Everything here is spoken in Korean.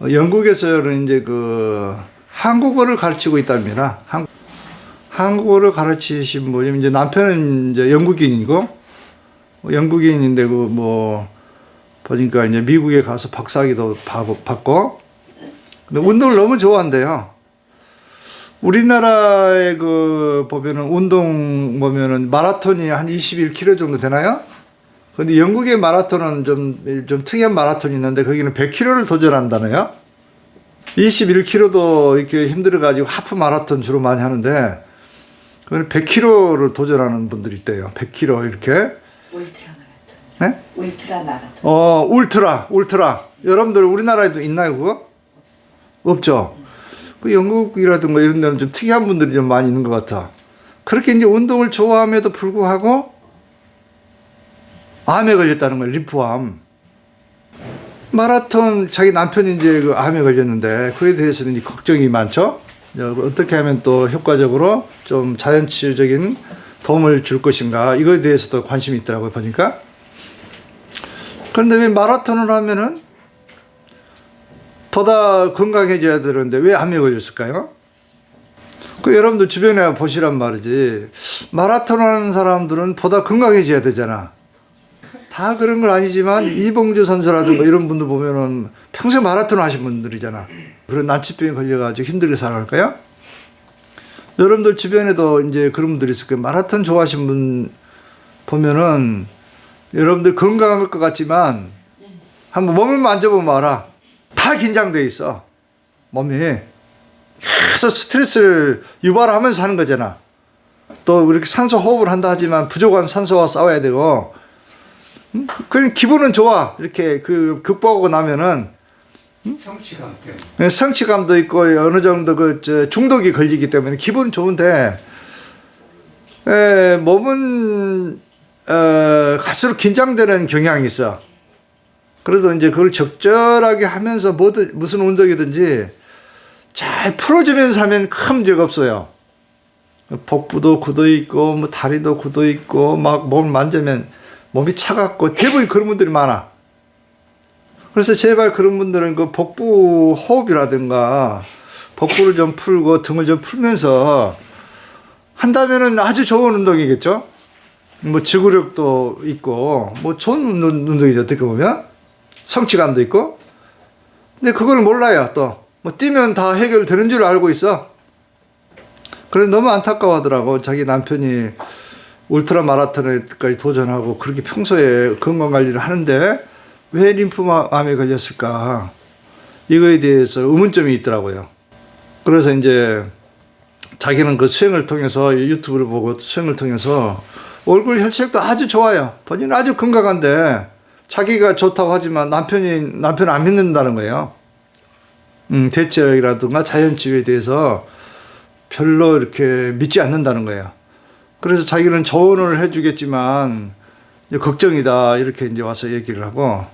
어, 영국에서는 이제 그 한국어를 가르치고 있답니다. 한, 한국어를 가르치신 분이 이제 남편은 이제 영국인이고 어, 영국인인데 그 뭐 보니까 이제 미국에 가서 박사학위도 받고, 근데 운동을 너무 좋아한대요. 우리나라에 그 보면은 운동 보면은 마라톤이 한 21km 정도 되나요? 근데 영국의 마라톤은 좀, 좀 특이한 마라톤이 있는데 거기는 100km를 도전한다네요. 21km도 이렇게 힘들어가지고 하프 마라톤 주로 많이 하는데 그건 100km를 도전하는 분들이 있대요. 100km 이렇게. 울트라 마라톤. 네? 울트라 마라톤. 어, 울트라, 울트라. 여러분들 우리나라에도 있나요, 그거? 없죠. 그 영국이라든가 이런 데는 좀 특이한 분들이 좀 많이 있는 것 같아. 그렇게 이제 운동을 좋아함에도 불구하고 암에 걸렸다는 거예요, 림프암. 마라톤 자기 남편이 이제 그 암에 걸렸는데 그에 대해서는 걱정이 많죠. 어, 어떻게 하면 또 효과적으로 좀 자연 치유적인 도움을 줄 것인가 이거에 대해서도 관심이 있더라고요 보니까. 그런데 왜 마라톤을 하면은 보다 건강해져야 되는데 왜 암에 걸렸을까요? 그 여러분들 주변에 보시란 말이지 마라톤 하는 사람들은 보다 건강해져야 되잖아. 다 그런 건 아니지만 이봉주 선수라든가 이런 분들 보면은 평생 마라톤 하신 분들이잖아. 그런 난치병에 걸려가지고 힘들게 살아갈까요? 여러분들 주변에도 이제 그런 분들이 있을 거예요. 마라톤 좋아하신 분 보면은 여러분들 건강한 것 같지만 한번 몸을 만져보면 알아. 다 긴장돼 있어. 몸이. 계속 스트레스를 유발하면서 하는 거잖아. 또 이렇게 산소 호흡을 한다 하지만 부족한 산소와 싸워야 되고 음? 그냥 기분은 좋아. 이렇게 그 극복하고 나면은 성취감 때문에. 성취감도 있고 어느 정도 그저 중독이 걸리기 때문에 기분은 좋은데 에, 몸은 어, 갈수록 긴장되는 경향이 있어. 그래도 이제 그걸 적절하게 하면서 뭐든 무슨 운동이든지 잘 풀어주면서 하면 큰 문제가 없어요. 복부도 굳어 있고 뭐 다리도 굳어 있고 막 몸을 만지면 몸이 차갑고 대부분 그런 분들이 많아. 그래서 제발 그런 분들은 그 복부 호흡이라든가 복부를 좀 풀고 등을 좀 풀면서 한다면은 아주 좋은 운동이겠죠. 뭐 지구력도 있고 뭐 좋은 운동- 운동이죠 어떻게 보면 성취감도 있고. 근데 그걸 몰라요 또. 뭐 뛰면 다 해결되는 줄 알고 있어. 그래서 너무 안타까워하더라고 자기 남편이 울트라 마라톤에까지 도전하고 그렇게 평소에 건강 관리를 하는데 왜 림프암에 걸렸을까? 이거에 대해서 의문점이 있더라고요. 그래서 이제 자기는 그 수행을 통해서 유튜브를 보고 수행을 통해서 얼굴 혈색도 아주 좋아요. 본인은 아주 건강한데 자기가 좋다고 하지만 남편이 남편 안 믿는다는 거예요. 음, 대체약이라든가 자연치유에 대해서 별로 이렇게 믿지 않는다는 거예요. 그래서 자기는 조언을 해주겠지만 걱정이다 이렇게 이제 와서 얘기를 하고